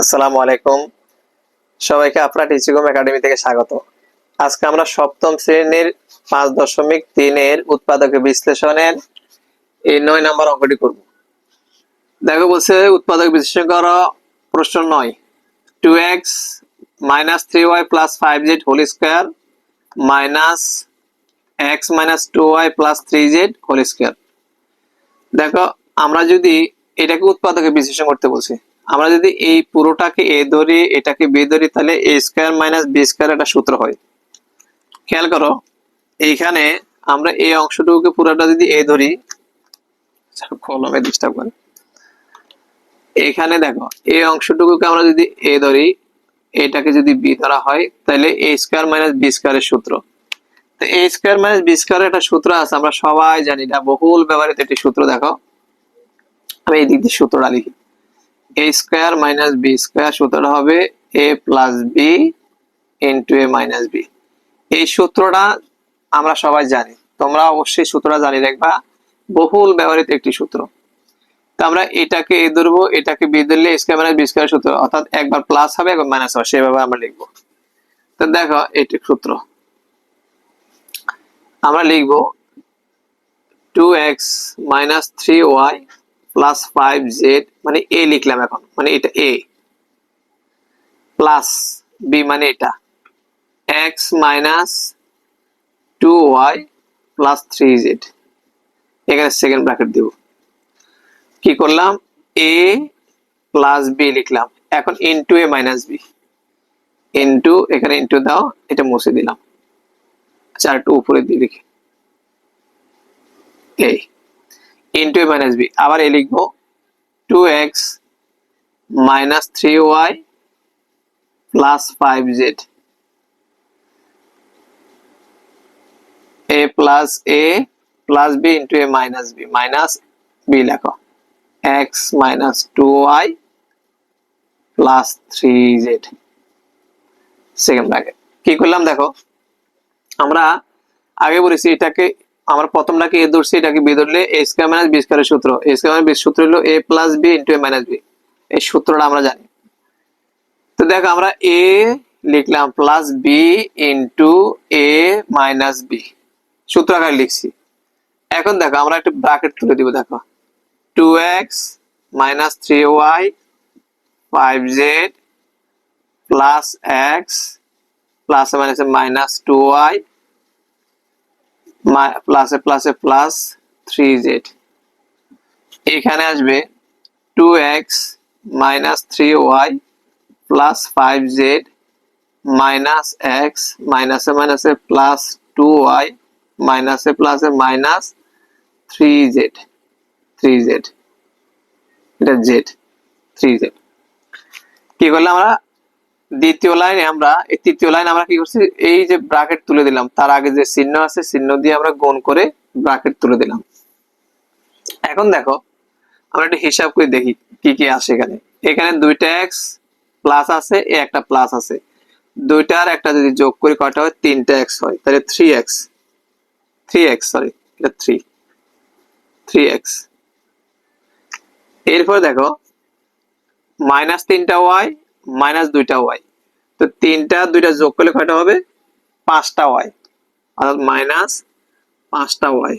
আসসালামু আলাইকুম। সবাইকে আপনার টিচিকম একাডেমি থেকে স্বাগত। আজকে আমরা সপ্তম শ্রেণির পাঁচ দশমিক তিনের উৎপাদক বিশ্লেষণের এই নয় নাম্বার অঙ্কটি করব। দেখো বলছে, উৎপাদক বিশ্লেষণ করো, প্রশ্ন নয়। Two X minus three Y plus five Z whole square minus X minus two Y plus three Z whole square দেখো, আমরা যদি এটাকে উৎপাদকে বিশ্লেষণ করতে বলছি আমরা যদি এই পুরোটাকে এ ধরি, এটাকে বি ধরি, তাহলে A square minus B square একটা সূত্র হয়। খেয়াল করো, এইখানে আমরা এই অংশটুকুকে পুরোটা যদি এ ধরি কলমে ডিস্টার্ব করে এখানে দেখো, এই অংশটুকুকে আমরা যদি এ ধরি, এটাকে যদি বি ধরা হয়, তাহলে এ স্কোয়ার মাইনাস বি স্কোয়ারের সূত্র। তো এ স্কোয়ার মাইনাস বি স্কোয়ারের একটা সূত্র আছে, আমরা সবাই জানি, এটা বহুল ব্যবহৃত একটি সূত্র, দেখো। আমি এই দিক দিয়ে সূত্রটা লিখি। A square minus B square সূত্রটা হবে A plus B into A minus B এই সূত্রটা আমরা সবাই জানি। তোমরা অবশ্যই সূত্রটা জানি রাখবা বহুল ব্যবহৃত একটি সূত্র। তো আমরা এটাকে এ ধরবো, এটাকে বি ধরলে স্কোয়ার মাইনাস বি স্কোয়ার সূত্র, অর্থাৎ একবার প্লাস হবে, একবার মাইনাস হবে, সেভাবে আমরা লিখব। তো দেখো, এটি সূত্র। আমরা লিখব two X minus three Y plus five Z মানে এ লিখলাম এখন মানে এটা এ প্লাস বি মানে এটা X minus two Y plus three Z এখানে সেকেন্ড ব্র্যাকেট দিব, কি করলাম? এ প্লাস বি লিখলাম, এখন into A minus B into এখানে ইনটু দাও, এটা মুছে দিলাম আচ্ছা একটু উপরে দিয়ে লিখি, এই ইন্টু এ মাইনাস বি আবার এ লিখব two X minus three Y plus five Z A plus A plus B into A minus B minus B লেখো X minus two Y plus three Z second bracket কি করলাম দেখো, আমরা আগে বলেছি এটাকে আমরা প্রথমটাকে এ ধরছি, এটাকে বি ধরলে এ স্কোয়ার মাইনাস বি স্কোয়ারের সূত্র। এ স্কোয়ার মাইনাস বি সূত্র হলো A plus B into A minus B এই সূত্রটা আমরা জানি। তো দেখো, আমরা এ লিখলাম plus B into A minus B সূত্র আকারে লিখছি। এখন দেখো, আমরা একটা ব্র্যাকেট তুলে দিব, দেখো। Two X minus three Y five Z plus X plus minus minus two Y প্লাসে প্লাসে প্লাস থ্রি জেড এখানে আসবে two X minus three Y plus five Z minus X মাইনাসে মাইনাসে প্লাস টু ওয়াই মাইনাসে প্লাসে minus three Z three Z এটা Z three Z কি করলাম আমরা? দ্বিতীয় লাইনে আমরা, এই তৃতীয় লাইন আমরা কি করছি? এই যে ব্রাকেট তুলে দিলাম, তার আগে যে চিহ্ন আছে, চিহ্ন দিয়ে আমরা গুণ করে ব্রাকেট তুলে দিলাম। এখন দেখো, আমরা একটু হিসাব করে দেখি কি কি আসে এখানে। এখানে দুইটা এক্স প্লাস আছে, এ একটা প্লাস আছে। দুইটার একটা যদি যোগ করি কয়টা হয়? তিনটা এক্স হয়। তাহলে three X three X sorry এটা থ্রি থ্রি এক্স এরপর দেখো মাইনাস তিনটা ওয়াই মাইনাস দুইটা ওয়াই। তো তিনটা, দুইটা যোগ করলে কয়টা হবে? পাঁচটা ওয়াই। অর্থাৎ মাইনাস পাঁচটা ওয়াই।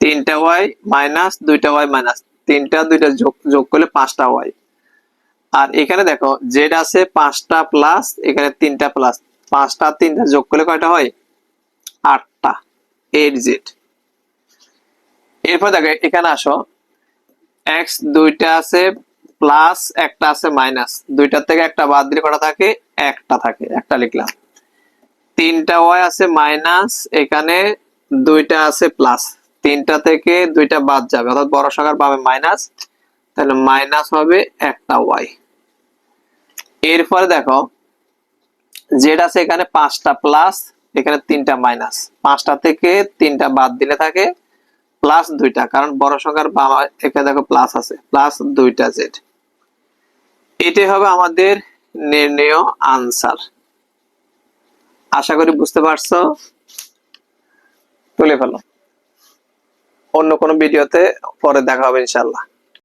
তিনটা ওয়াই মাইনাস দুইটা ওয়াই মাইনাস তিনটা, দুইটা যোগ করলে পাঁচটা ওয়াই। আর এখানে দেখো, জেড আছে পাঁচটা প্লাস, এখানে তিনটা প্লাস। পাঁচটা, তিনটা যোগ করলে কয়টা হয়? আটটা। Eight Z. এরপর দেখো, এখানে আসো। এক্স দুইটা আছে প্লাস একটা আছে মাইনাস দুইটার থেকে একটা বাদ দিলে কটা থাকে? একটা থাকে, একটা লিখলাম। তিনটা ওয়াই আছে মাইনাস এখানে দুইটা আছে প্লাস তিনটা থেকে দুইটা বাদ যাবে, অর্থাৎ বড় সংখ্যার পাবে মাইনাস তাহলে মাইনাস হবে একটা ওয়াই এরপরে দেখো জেড আছে এখানে পাঁচটা প্লাস এখানে তিনটা মাইনাস পাঁচটা থেকে তিনটা বাদ দিলে থাকে প্লাস দুইটা, কারণ বড় সংখ্যার এখানে দেখো প্লাস আছে প্লাস দুইটা জেড এটাই হবে আমাদের নির্ণয় আনসার। আশা করি বুঝতে পারছ? তুলে ফেলো। অন্য কোনো ভিডিওতে পরে দেখা হবে ইনশাল্লাহ